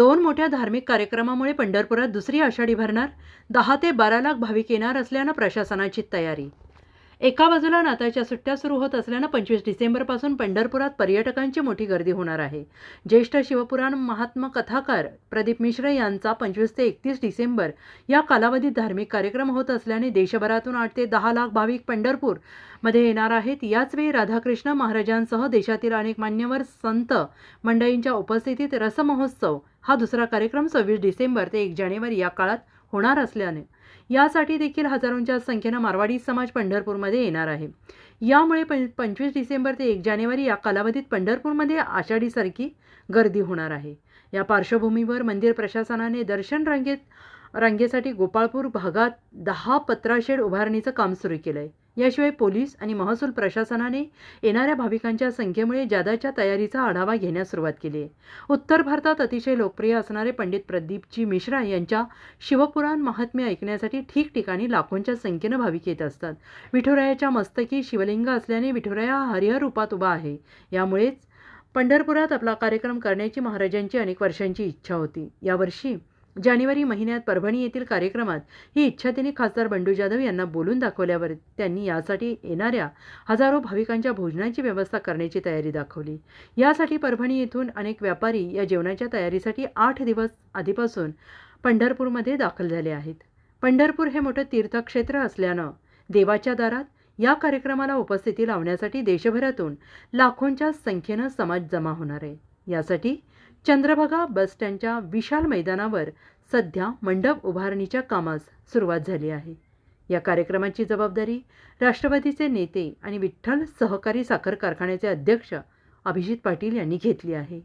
दोन मोठ्या धार्मिक कार्यक्रमामुळे पंढरपुरात दुसरी आषाढी भरणार दहा ते बारा लाख भाविक येणार असल्यानं प्रशासनाची तयारी एका बाजूला नाताळच्या सुट्ट्या सुरू होत असल्यानं पंचवीस डिसेंबरपासून पंढरपुरात पर्यटकांची मोठी गर्दी होणार आहे. ज्येष्ठ शिवपुराण महात्मा कथाकार प्रदीप मिश्र यांचा पंचवीस ते एकतीस डिसेंबर या कालावधीत धार्मिक कार्यक्रम होत असल्याने देशभरातून आठ ते दहा लाख भाविक पंढरपूरमध्ये येणार आहेत. याचवेळी राधाकृष्ण महाराजांसह देशातील अनेक मान्यवर संत मंडळींच्या उपस्थितीत रसमहोत्सव हा दुसरा कार्यक्रम सव्वीस डिसेंबर ते एक जानेवारी या काळात होणार असल्याने यासाठी देखील हजारोंच्या संख्येनं मारवाडी समाज पंढरपूरमध्ये येणार आहे. यामुळे पं पंचवीस डिसेंबर ते एक जानेवारी या कालावधीत पंढरपूरमध्ये आषाढीसारखी गर्दी होणार आहे. या पार्श्वभूमीवर मंदिर प्रशासनाने दर्शन रांगेत रांगेसाठी गोपाळपूर भागात दहा पत्राशेड उभारणीचं काम सुरू केलं आहे याशिवाय पोलीस आणि महसूल प्रशासनाने येणाऱ्या भाविकांच्या संख्येमुळे जादाच्या तयारीचा आढावा घेण्यास सुरुवात केली उत्तर भारतात अतिशय लोकप्रिय असणारे पंडित प्रदीपजी मिश्रा यांच्या शिवपुराण महात्म्य ऐकण्यासाठी ठिकठिकाणी लाखोंच्या संख्येनं भाविक येत असतात. विठुरायाच्या मस्तकी शिवलिंग असल्याने विठुराया हा हरिहर रूपात उभा आहे. यामुळेच पंढरपुरात आपला कार्यक्रम करण्याची महाराजांची अनेक वर्षांची इच्छा होती. यावर्षी जानेवारी महिन्यात परभणी येथील कार्यक्रमात ही इच्छा त्यांनी खासदार बंडू जाधव यांना बोलून दाखवल्यावर त्यांनी यासाठी येणाऱ्या हजारो भाविकांच्या भोजनाची व्यवस्था करण्याची तयारी दाखवली. यासाठी परभणी येथून अनेक व्यापारी या जेवणाच्या तयारीसाठी आठ दिवस आधीपासून पंढरपूरमध्ये दाखल झाले आहेत. पंढरपूर हे मोठं तीर्थक्षेत्र असल्यानं देवाच्या दारात या कार्यक्रमाला उपस्थिती लावण्यासाठी देशभरातून लाखोंच्या संख्येनं समाज जमा होणार आहे. यासाठी चंद्रभागा बस स्टँडच्या विशाल मैदानावर सध्या मंडप उभारणीच्या कामास सुरुवात झाली आहे. या कार्यक्रमाची जबाबदारी राष्ट्रवादीचे नेते आणि विठ्ठल सहकारी साखर कारखान्याचे अध्यक्ष अभिजित पाटील यांनी घेतली आहे.